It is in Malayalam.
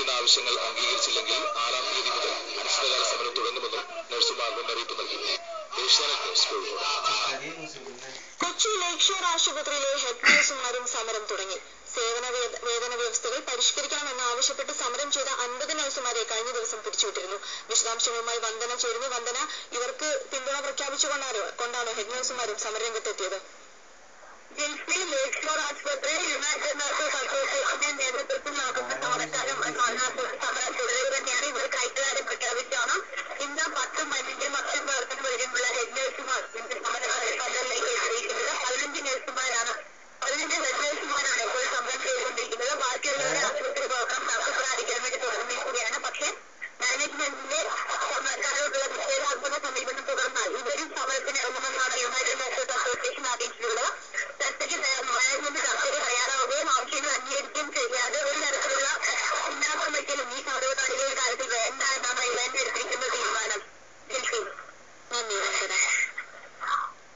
ഉന്നയിക്കുന്ന ആവശ്യങ്ങൾ അംഗീകരിച്ചില്ലെങ്കിൽ ആറാം തീയതി മുതൽ അനിശ്ചിതകാല സമരം തുടങ്ങുമെന്നും നഴ്സുമാർ മുന്നറിയിപ്പ് നൽകി. Asianet news Kozhikode. Kochi lake shore ആശുപത്രിയിലെ ഹെഡ് നഴ്സുമാരും സമരം തുടങ്ങി. സേവന വേതന വ്യവസ്ഥകൾ പരിഷ്കരിക്കണമെന്ന് ആവശ്യപ്പെട്ട് സമരം ചെയ്ത അൻപത് നഴ്സുമാരെ കഴിഞ്ഞ ദിവസം പിടിച്ചുവിട്ടിരുന്നു. വിശദാംശങ്ങളുമായി വന്ദന ചേരുന്നു. വന്ദന ഇവർക്ക് പിന്തുണ പ്രഖ്യാപിച്ചുകൊണ്ടാണോ കൊണ്ടാണോ ഹെഡ് നഴ്സുമാരും സമരരംഗത്തെത്തിയത്. ജിൻസി ലേക്ക് ഷോർ ആശുപത്രിയിൽ യുണൈറ്റഡ് നഴ്സസ് അസോസിയേഷന്റെ നേതൃത്വത്തിൽ നടക്കുന്ന സമരം തുടരുക തന്നെയാണ് ഇവർ കൈകാര്യം പ്രഖ്യാപിച്ചാണ് ഇന്ന് പത്തും പതിനഞ്ചും വർഷം പ്രവർത്തനം വരെയുമുള്ള ഹെഡ് നഴ്സുമാർ സമരത്തിലേക്ക് എത്തിയിരിക്കുന്നത് പതിനഞ്ച് നഴ്സുമാരാണ്. പതിനഞ്ച് ഹെഡ് നഴ്സുമാരാണ് ഇപ്പോൾ സമരം ചെയ്തുകൊണ്ടിരിക്കുന്നത്. ബാക്കിയുള്ളവരുടെ ആശുപത്രി പ്രവർത്തനം തടസ്സപ്പെടാതിരിക്കാൻ വേണ്ടി തുടർന്നിരിക്കുകയാണ്. പക്ഷേ മാനേജ്മെന്റിന്റെ സമരക്കാരോടുള്ള നിഷേധാത്മക സമീപനം തുടർന്നാൽ ഇവരും സമരത്തിന് ഇറങ്ങുമെന്നാണ് യുണൈറ്റഡ് നഴ്സസ് അസോസിയേഷൻ അറിയിച്ചിട്ടുള്ളത്. ചർച്ചയ്ക്ക് മാനേജ്മെന്റ് ചർച്ചയ്ക്ക് തയ്യാറാവുകയും ആവശ്യങ്ങൾ അംഗീകരിക്കുകയും ചെയ്യാതെ ഒരു തരത്തിലുള്ള എന്താണ് നമ്മൾ ഇവന്റ് എടുത്തിരിക്കുന്നത് തീരുമാനം